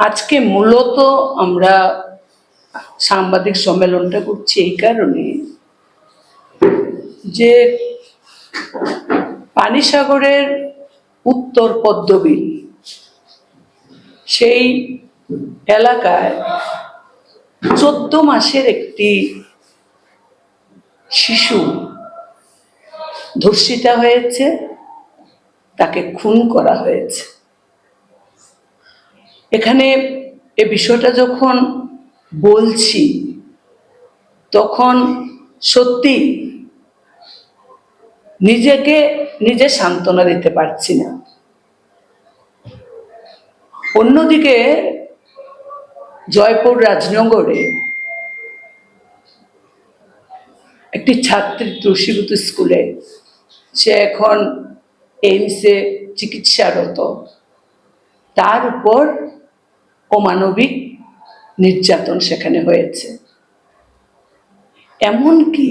আজকে মূলত আমরা সাংবাদিক সম্মেলনটা করছি এই কারণে যে পানিসাগরের উত্তর পদ্মবিল, সেই এলাকায় চোদ্দ মাসের একটি শিশু ধর্ষিতা হয়েছে। তাকে খুন করা হয়েছে। এখানে এ বিষয়টা যখন বলছি, তখন সত্যি নিজেকে, নিজে সান্ত্বনা দিতে পারছি না। অন্যদিকে জয়পুর রাজনগরে একটি ছাত্রী তুলসীবুত স্কুলে, সে এখন এইমসে চিকিৎসারত তার উপর অমানবিক নির্যাতন সেখানে হয়েছে। এমনকি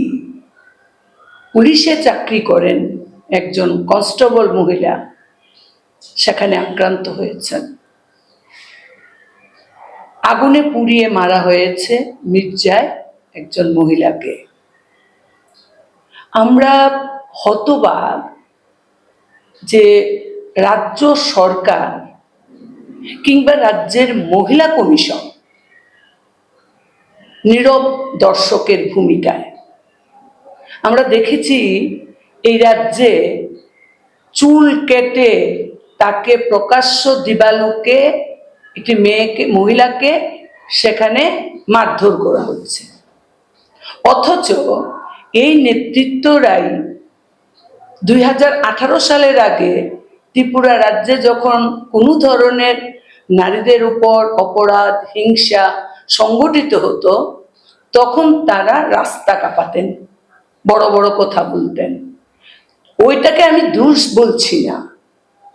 পুলিশে চাকরি করেন একজন কনস্টেবল মহিলা সেখানে আক্রান্ত হয়েছেন। আগুনে পুড়িয়ে মারা হয়েছে মির্জায় একজন মহিলাকে। আমরা হতবাক যে রাজ্য সরকার কিংবা রাজ্যের মহিলা কমিশন নীরব দর্শকের ভূমিকায়। আমরা দেখেছি এই রাজ্যে চুল কেটে তাকে প্রকাশ্য দিবালোকে, একটি মেয়েকে, মহিলাকে সেখানে মারধর করা হচ্ছে। অথচ এই নেতৃত্বরাই দুই হাজার আঠারো সালের আগে ত্রিপুরা রাজ্যে যখন কোনো ধরনের নারীদের উপর অপরাধ, হিংসা সংগঠিত হতো, তখন তারা রাস্তা কাঁপাতেন, বড় বড় কথা বলতেন। ওইটাকে আমি দোষ বলছি না।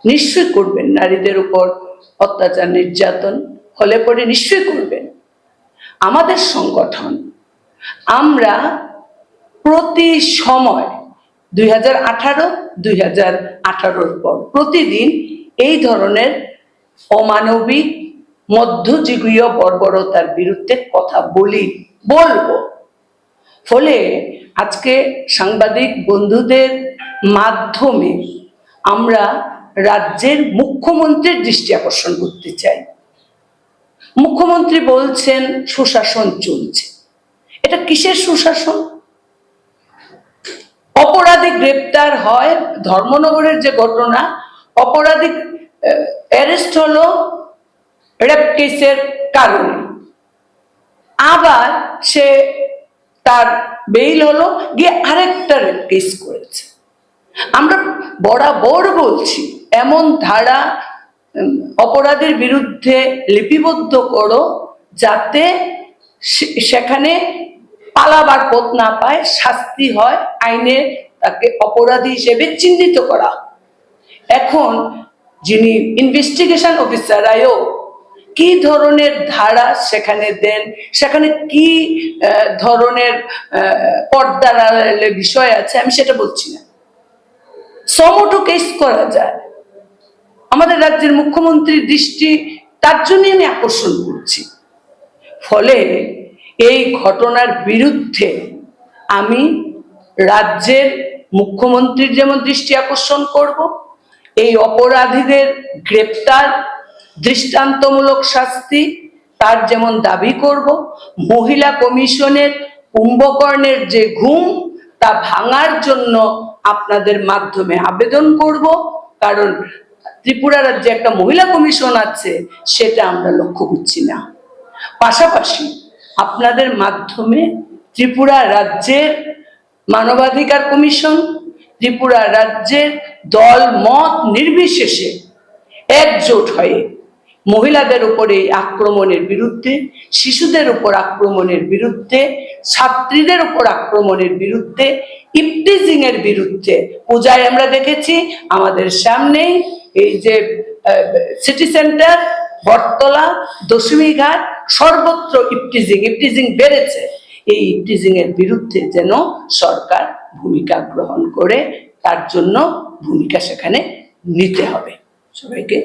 নিশ্চয় করবেন নারীদের উপর অত্যাচার, নির্যাতন, হলে পরে নিশ্চয় করবেন। আমাদের সংগঠন, আমরা প্রতি সময় দুই হাজার আঠারো, দুই হাজার আঠারোর পর। প্রতিদিন এই ধরনের অমানবিক মধ্যযুগীয় বর্বরতার বিরুদ্ধে কথা বলি, বলব। ফলে আজকে সাংবাদিক বন্ধুদের মাধ্যমে আমরা রাজ্যের মুখ্যমন্ত্রীর দৃষ্টি আকর্ষণ করতে চাই। মুখ্যমন্ত্রী বলছেন, সুশাসন চলছে। এটা কিসের সুশাসন? অপরাধী গ্রেপ্তার হয়, ধর্মনগরের যে ঘটনা, অপরাধী অ্যারেস্ট হলো রেপ কেসের কারণে। আবার সে তার বেইল হলো, গিয়ে আরেকটা রেপ কেস করেছে। আমরা বরাবর বলছি, এমন ধারা অপরাধের বিরুদ্ধে লিপিবদ্ধ করো, যাতে সেখানে পালাবার পথ না পায়, শাস্তি হয় আইনে তাকে অপরাধী হিসেবে চিহ্নিত করা। এখন যিনি ইনভেস্টিগেশন অফিসার আয়ও কি ধরনের ধারা সেখানে দেন, সেখানে কি ধরনের পর্দার বিষয় আছে, আমি সেটা বলছি না। সমটো কেস করা যায়। আমাদের রাজ্যের মুখ্যমন্ত্রীর দৃষ্টি তার জন্যই আমি আকর্ষণ করছি। ফলে এই ঘটনার বিরুদ্ধে আমি রাজ্যের মুখ্যমন্ত্রীর যেমন দৃষ্টি আকর্ষণ করব, এই অপরাধীদের গ্রেপ্তার, দৃষ্টান্তমূলক শাস্তি তার যেমন দাবি করব, মহিলা কমিশনের কুম্ভকর্ণের যে ঘুম তা ভাঙার জন্য আপনাদের মাধ্যমে আবেদন করব, কারণ ত্রিপুরা রাজ্যে একটা মহিলা কমিশন আছে, সেটা আমরা লক্ষ্য করছি না। পাশাপাশি আপনাদের মাধ্যমে ত্রিপুরা রাজ্যের মানবাধিকার কমিশন, ত্রিপুরা রাজ্যের দল মত নির্বিশেষে একজোট হয়ে মহিলাদের উপরে আক্রমণের বিরুদ্ধে, শিশুদের উপর আক্রমণের বিরুদ্ধে, ছাত্রীদের উপর আক্রমণের বিরুদ্ধে ইপটিজিং এর বিরুদ্ধে। পূজায় আমরা দেখেছি আমাদের সামনেই এই যে সিটি সেন্টার বটতলা দশমী ঘাট সর্বত্র ইপটিজিং ইপটিজিং বেড়েছে। এই ইপটিজিং এর বিরুদ্ধে যেন সরকার ভূমিকা গ্রহণ করে, তার জন্য ভূমিকা সেখানে নিতে হবে। সবাইকে